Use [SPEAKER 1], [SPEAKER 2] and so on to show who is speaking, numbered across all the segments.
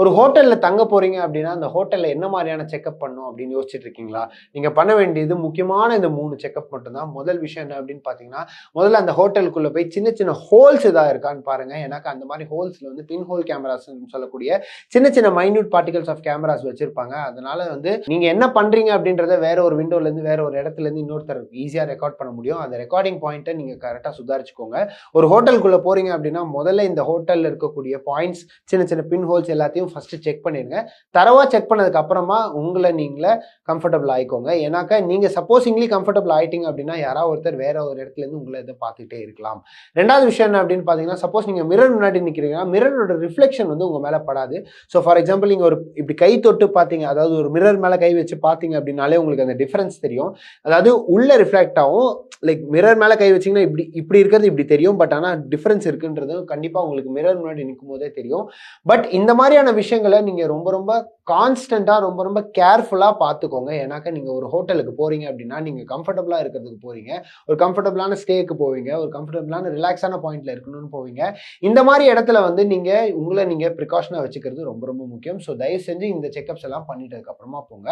[SPEAKER 1] ஒரு ஹோட்டலில் தங்க போகிறீங்க அப்படின்னா அந்த ஹோட்டலில் என்ன மாதிரியான செக்அப் பண்ணும் அப்படின்னு யோசிச்சுட்டு இருக்கீங்களா? நீங்கள் பண்ண வேண்டியது முக்கியமான இந்த மூணு செக்அப் மட்டும்தான். முதல் விஷயம் என்ன அப்படின்னு பார்த்தீங்கன்னா முதல்ல அந்த ஹோட்டலுக்குள்ளே போய் சின்ன சின்ன ஹோல்ஸ் எதாவது இருக்கான்னு பாருங்கள் எனக்கு அந்த மாதிரி ஹோல்ஸில் வந்து பின் ஹோல் கேமராஸ் சொல்லக்கூடிய சின்ன சின்ன மைன்யூட் பார்ட்டிகல்ஸ் ஆஃப் கேமராஸ் வச்சுருப்பாங்க. அதனால வந்து நீங்கள் என்ன பண்ணுறீங்க அப்படின்றத வேற ஒரு விண்டோலேருந்து வேற ஒரு இடத்துலேருந்து இன்னொருத்தர் ஈஸியாக ரெக்கார்ட் பண்ண முடியும். அந்த ரெக்கார்டிங் பாயிண்ட்டை நீங்கள் கரெக்டாக சுதாரிச்சுக்கோங்க. ஒரு ஹோட்டலுக்குள்ளே போகிறீங்க அப்படின்னா முதல்ல இந்த ஹோட்டலில் இருக்கக்கூடிய பாயிண்ட்ஸ் சின்ன சின்ன பின் ஹோல்ஸ் எல்லாத்தையும் ஃபஸ்ட்டு செக் பண்ணிடுங்க தரவாக செக் பண்ணதுக்கு அப்புறமா உங்களை நீங்களே கம்ஃபர்டபுள் ஆகிக்கோங்க ஏன்னாக்கா நீங்கள் சப்போஸிங்லி கம்ஃபர்டபுள் ஆகிட்டீங்க அப்படின்னா யாராவது ஒருத்தர் வேற ஒரு இடத்துல இருந்து உங்களை இதை பார்த்துக்கிட்டே இருக்கலாம். ரெண்டாவது விஷயம் என்ன அப்படின்னு பார்த்தீங்கன்னா சப்போஸ் நீங்கள் மிரர் முன்னாடி நிற்கிறீங்கன்னா மிரரோட ரிஃப்ளெக்ஷன் வந்து உங்கள் மேலே படாது. ஸோ ஃபார் எக்ஸாம்பிள் நீங்கள் ஒரு இப்படி கை தொட்டு பார்த்தீங்க. அதாவது ஒரு மிரர் மேலே கை வச்சு பார்த்தீங்க அப்படின்னாலே உங்களுக்கு அந்த டிஃப்ரென்ஸ் தெரியும். அதாவது உள்ள ரிஃப்ளெக்ட் ஆகும் லைக் மிரர் மேலே கை வச்சிங்கன்னா இப்படி இப்படி இருக்கிறது இப்படி தெரியும். பட் ஆனால் டிஃப்ரென்ஸ் இருக்குன்றது கண்டிப்பாக உங்களுக்கு மிரர் முன்னாடி நிற்கும் போதே தெரியும். பட் இந்த மாதிரியான விஷயங்களை நீங்கள் ரொம்ப ரொம்ப கான்ஸ்டண்ட்டாக ரொம்ப ரொம்ப கேர்ஃபுல்லாக பார்த்துக்கோங்க. ஏன்னாக்கா நீங்கள் ஒரு ஹோட்டலுக்கு போகிறீங்க அப்படின்னா நீங்கள் கம்ஃபர்டபுளாக இருக்கிறதுக்கு போகிறீங்க ஒரு கம்ஃபர்டபுளான ஸ்டேக்கு போவீங்க. ஒரு கம்ஃபர்டபுளான ரிலாக்ஸான பாயிண்ட்டில் இருக்கணும்னு போவீங்க. இந்த மாதிரி இடத்துல வந்து நீங்கள் உங்களை நீங்கள் ப்ரிகாஷனாக வச்சுக்கிறது ரொம்ப ரொம்ப முக்கியம். ஸோ தயவு செஞ்சு இந்த செக்அப்ஸ் எல்லாம் பண்ணிட்டதுக்கப்புறமா போங்க.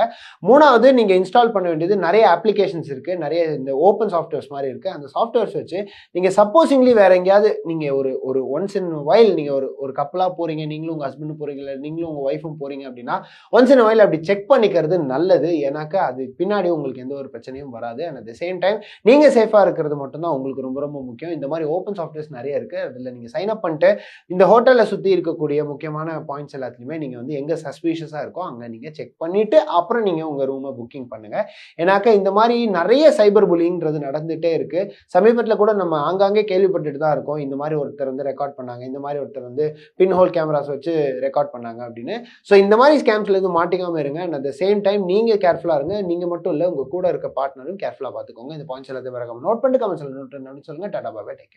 [SPEAKER 1] மூணாவது நீங்கள் இன்ஸ்டால் பண்ண வேண்டியது நிறைய அப்ளிகேஷன்ஸ் இருக்குது நிறைய இந்த ஓப்பன் சாஃப்ட்வேர்ஸ் மாதிரி இருக்குது அந்த சாஃப்ட்வேர்ஸ் வச்சு நீங்கள் சப்போஸிங்லி வேற எங்கேயாவது நீங்கள் ஒரு ஒரு ஒன்ஸ் இன் வைல் நீங்கள் ஒரு ஒரு கப்பலாக போகிறீங்க நீங்களும் உங்கள் ஹஸ்பண்டும் போகிறீங்க இல்லை நீங்களும் உங்கள் ஒய்ஃபும் போகிறீங்க அப்படின்னா ஒன்ஸ் இன் வயலில் அப்படி செக் பண்ணிக்கிறது நல்லது. ஏன்னாக்கா அது பின்னாடி உங்களுக்கு எந்த ஒரு பிரச்சனையும் வராது. And at the same time நீங்கள் சேஃபாக இருக்கிறது மட்டும்தான் உங்களுக்கு ரொம்ப ரொம்ப முக்கியம். இந்த மாதிரி ஓப்பன் சாஃப்ட்வேர்ஸ் நிறைய இருக்குது அதில் நீங்கள் சைன் அப் பண்ணிட்டு இந்த ஹோட்டலில் சுற்றி இருக்கக்கூடிய முக்கியமான பாயிண்ட்ஸ் எல்லாத்துலையுமே நீங்கள் வந்து எங்கே சஸ்பீஷியஸாக இருக்கோ அங்கே நீங்கள் செக் பண்ணிவிட்டு அப்புறம் நீங்கள் உங்கள் ரூமை புக்கிங் பண்ணுங்கள் ஏன்னாக்கா இந்த மாதிரி நிறைய சைபர் புலிங்கிறது நடந்துகிட்டே இருக்குது சமீபத்தில் கூட நம்ம ஆங்காங்கே கேள்விப்பட்டுட்டு தான் இருக்கோம். இந்த மாதிரி ஒருத்தர் வந்து ரெக்கார்ட் பண்ணாங்க. இந்த மாதிரி ஒருத்தர் வந்து பின் ஹோல் கேமராஸ் வச்சு ரெக்கார்ட் பண்ணாங்க. அப்படின்னு. ஸோ இந்த மாதிரி ஸ்கேம்ஸ்ல இருந்து மாட்டிக்காம இருங்க. And at the same time நீங்க கேர்ஃபுல்லா இருங்க. நீங்க மட்டும் இல்லை உங்க கூட இருக்க பார்ட்னரும் கேர்ஃபுல்லா பார்த்துக்கோங்க. இந்த பாயிண்ட்ஸ் எல்லாத்தையும் நோட் பண்ணிட்டு கமெண்ட்ஸ் நோட் பண்ணி சொல்லுங்க. டாடா பாபா டேக்